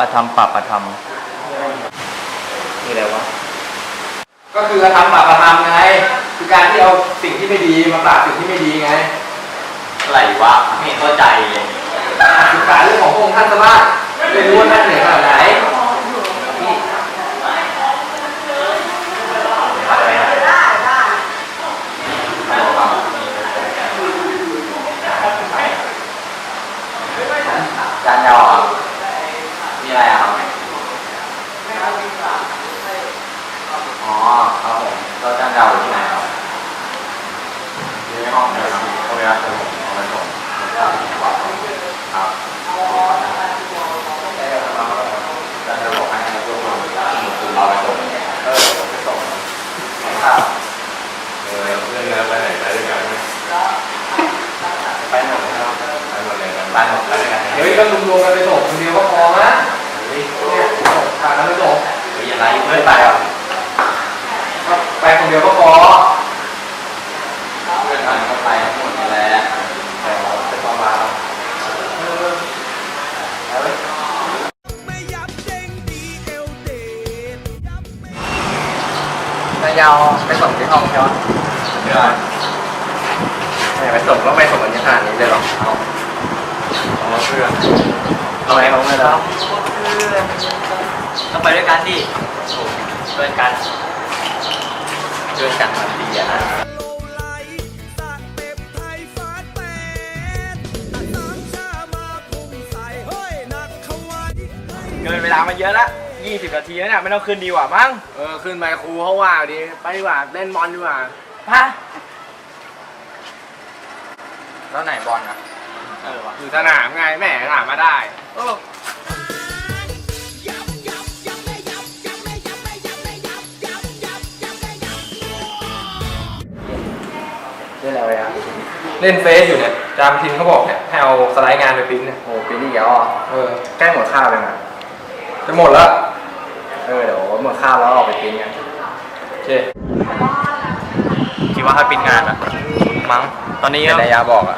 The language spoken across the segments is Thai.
อธรรมปรับอธรรมนี่อะไรวะ ก็คือกระทำบาปกระทำไง คือการที่เอาสิ่งที่ไม่ดีมาปราบสิ่งที่ไม่ดีไง อะไรวะ ไม่เข้าใจเลยศึกษาเรื่องของพระองค์ท่านซะบ้างเรียนรู้ว่าท่านเหนื่อยขนาดไหนจานยาวอะ มีอะไรอะครับอ๋อครับผมเราจางดาวอยู่ที่ไหนครับอยู่ในห้องเดียครับโอเคครับเดี๋ยวผมเอาไปส่งครับครับ ยาวไปส่งที่ห้องใช่ไหมเดี๋ยวไม่ไปส่งก็ไปส่งกันขนาดนี้เลยหรอเอาเอาเพื่อนทำไมเขาไม่รับต้องไปด้วยกันดิเพื่อนกันเพื่อนกันมันดีอะนะเกินเวลามาเยอะละ 20นาทีแล้วเนี่ยไม่ต้องขึ้นดีกว่ามั้งเออขึ้นไปครูเขาว่าดีไปดีกว่าเล่นบอลดีกว่าฮะแล้วไหนบอลอะเออวะอยู่สนามไงแหม่ถามมาได้โอ้เรื่องอะไรอะเล่นเฟซอยู่เนี่ยจามทินเขาบอกเนี่ยให้เอาสไลด์งานไปปริ้นเนี่ยโอ้ปีนี้เดี๋ยวอะเออใกล้หมดข้าวเลยนะจะหมดแล้วเออเดี๋ยวหมดข้าวแล้วออกไปปิ้งกันโอเคคิดว่าให้ปิ้นงานอะมั้งตอนนี้เป็นนายยาบอกอะ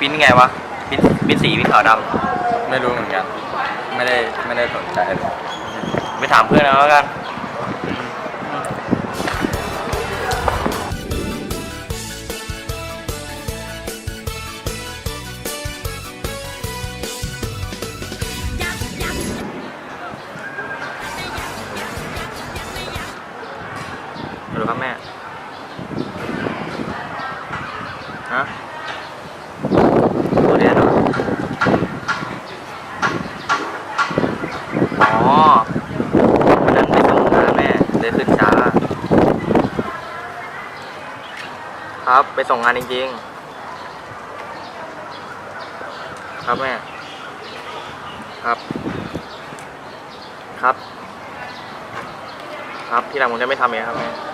ปิ้นไงวะปิ้นปิ้นสีปิ้นขาวดไม่รู้เหมือนกัน ไม่ได้ไม่ได้สนใจเลยำไปถามเพื่อนเอาแล้วกัน ดูครับแม่ ฮะโอเดียนเหรออ๋อวันนั้นไปส่งงานแม่ เลยขึ้นช้า ครับไปส่งงานจริงๆ ครับแม่ ครับ ครับ ครับที่หลังผมจะไม่ทำเองครับแม่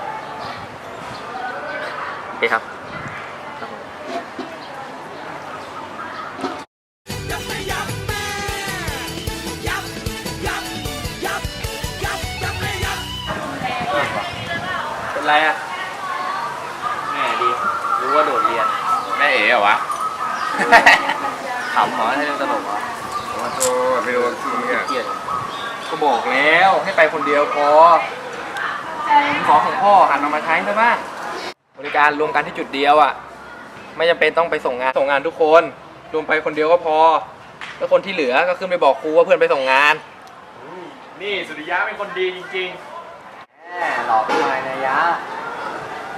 เคครับครับผมเป็นไรอะแม่ดี รู้ว่าโดดเรียน แม่เอ๋เหรอวะ ขำเหรอให้เรื่องตลกเหรอขอโทษไม่รู้ว่าคือเนี่ยเกลียดก็บอกแล้วให้ไปคนเดียวพอ ขอของพ่อหันเอามาใช้ซะบ้าง บริการรวมกันที่จุดเดียวอะไม่จำเป็นต้องไปส่งงานส่งงานทุกคน รวมไปคนเดียวก็พอ แล้วคนที่เหลือก็ขึ้นไปบอกครูว่าเพื่อนไปส่งงาน นี่สุริยะเป็นคนดีจริงแม่หลอกทำไมนายยะ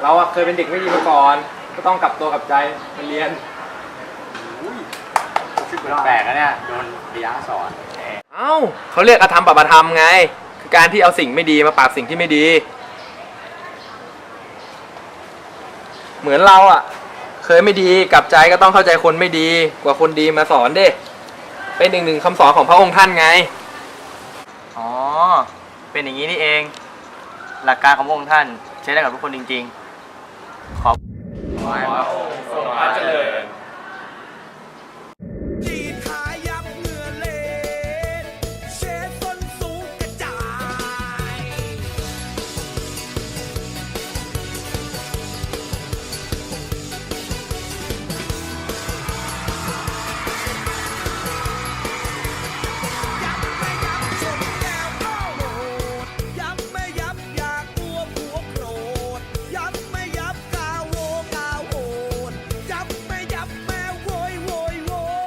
เราอะเคยเป็นเด็กไม่ดีมาก่อน ก็ต้องกลับตัวกลับใจมาเรียนแปลกนะเนี่ยโดนนายยะสอน เอ้าเขาเรียกอธรรมปปธรรมไง คือการที่เอาสิ่งไม่ดีมาปราบสิ่งที่ไม่ดี เหมือนเราอะเคยไม่ดีกลับใจก็ต้องเข้าใจคนไม่ดีกว่าคนดีมาสอนเด้เป็นหนึ่งหนึ่งคำสอนของพระองค์ท่านไง อ๋อ เป็นอย่างนี้นี่เอง หลักการของพระองค์ท่านใช้ได้กับทุกคนจริง ๆ ขอบๆพระเจริญ